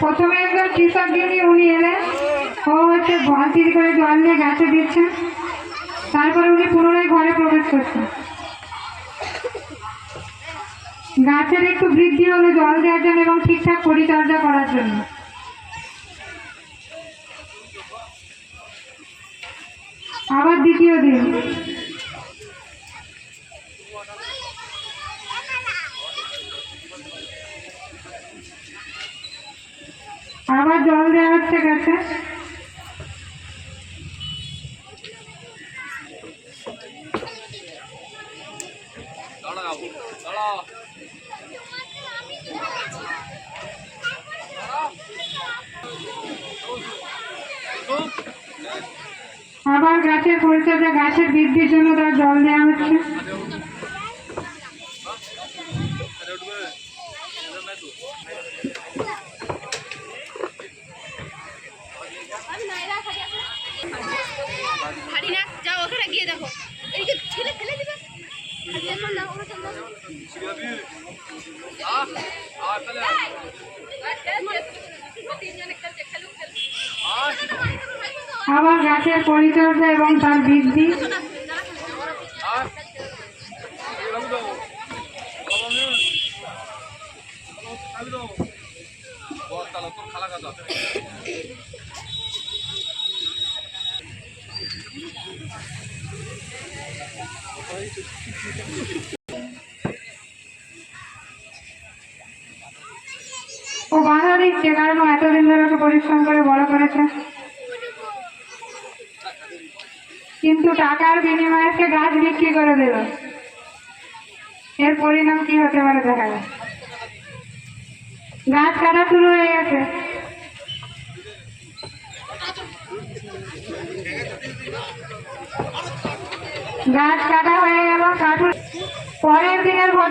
প্রথমে একজন কৃষক দিদি উনি এলেন। ও হচ্ছে বালতি করে জল নিয়ে গাছে দিচ্ছেন, তারপরে উনি পুনরায় ঘরে প্রবেশ করছেন। গাছের একটু বৃদ্ধি হলো, জল দেওয়ার জন্য এবং ঠিকঠাক পরিচর্যা করার জন্য। আবার দ্বিতীয় দিন। আবার জল দেওয়া হচ্ছে গাছে আবার গাছের পরিচর্যা গাছের বৃদ্ধির জন্য তার জল দেওয়া হচ্ছে হারি না যাও ওখানে গিয়ে দেখো এদিকে ঠেলে ফেলে দিবে এখন না ওখানে চল আবার গাছের পরিচর্যা এবং তার বৃদ্ধি। ও বাধা দিচ্ছে কারণ এতদিন ধরে পরিশ্রম করে বড় করেছে। কিন্তু টাকার বিনিময়ে সে গাছ বিক্রি করে দিল। এর পরিণাম কি হতে পারে দেখা যায় গাছ কাটা শুরু হয়ে গেছে। গাছ কাটা হয়ে গেল, কাঠুর পরের দিনের ঘটনা